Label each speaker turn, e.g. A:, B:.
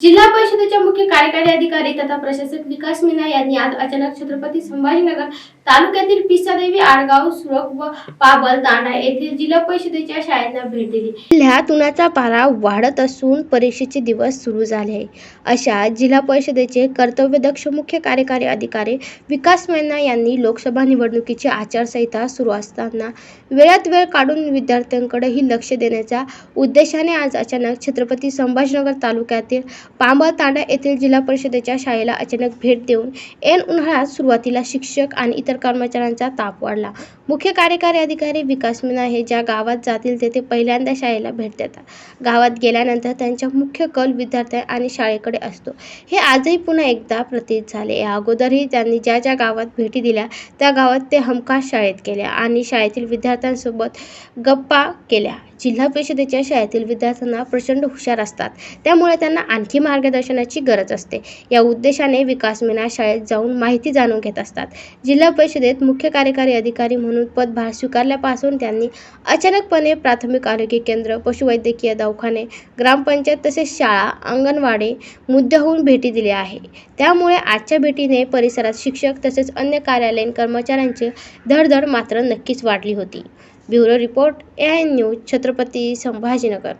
A: जिल्हा परिषदेच्या मुख्य कार्यकारी अधिकारी तथा प्रशासक विकास मीना यांनी आज अचानक छत्रपती संभाजीनगर तालुक्यातील पिसादेवी आडगाव सुरक व पाबल दांडा येथील जिल्हा परिषदेच्या शाळांना भेट दिली. जिल्ह्यात उन्हाचा पारा वाढत असून परीक्षेचे दिवस सुरू झाले आहे अशा जिल्हा परिषदेचे कर्तव्यदक्ष मुख्य कार्यकारी अधिकारी विकास मेहना यांनी लोकसभा निवडणुकीची आचारसंहिता सुरू असताना वेळात वेळ काढून विद्यार्थ्यांकडेही लक्ष देण्याच्या उद्देशाने आज अचानक छत्रपती संभाजीनगर तालुक्यातील पांबळ तांडा येथील जिल्हा परिषदेच्या शाळेला अचानक भेट देऊन ऐन उन्हाळ्यात सुरुवातीला शिक्षक आणि इतर कर्मचाऱ्यांचा ताप वाढला. मुख्य कार्यकारी अधिकारी विकास मीना हे ज्या गावात जातील तेथे पहिल्यांदा शाळेला भेट देतात. गावात गेल्यानंतर त्यांचा मुख्य कल विद्यार्थ्या आणि शाळेकडे असतो. हे आजही पुन्हा एकदा प्रतीत झाले. या अगोदरही त्यांनी ज्या ज्या गावात भेटी दिल्या त्या गावात ते हमखास शाळेत गेल्या आणि शाळेतील विद्यार्थ्यांसोबत गप्पा केल्या. जिल्हा परिषदेच्या शाळेतील विद्यार्थ्यांना प्रचंड हुशार असतात. त्यामुळे त्यांना आणखी मार्गदर्शनाची गरज असते. या उद्देशाने विकास मीना शाळेत जाऊन माहिती जाणून घेत असतात. जिल्हा परिषदेत मुख्य कार्यकारी अधिकारी म्हणून पदभार स्वीकारल्यापासून त्यांनी अचानकपणे प्राथमिक आरोग्य केंद्र पशुवैद्यकीय दवाखाने ग्रामपंचायत तसेच शाळा अंगणवाडी मुद्द्याहून भेटी दिल्या आहे. त्यामुळे आजच्या भेटीने परिसरात शिक्षक तसेच अन्य कार्यालयीन कर्मचाऱ्यांची धडधड मात्र नक्कीच वाढली होती. Bureau report A I news Chhatrapati Sambhajinagar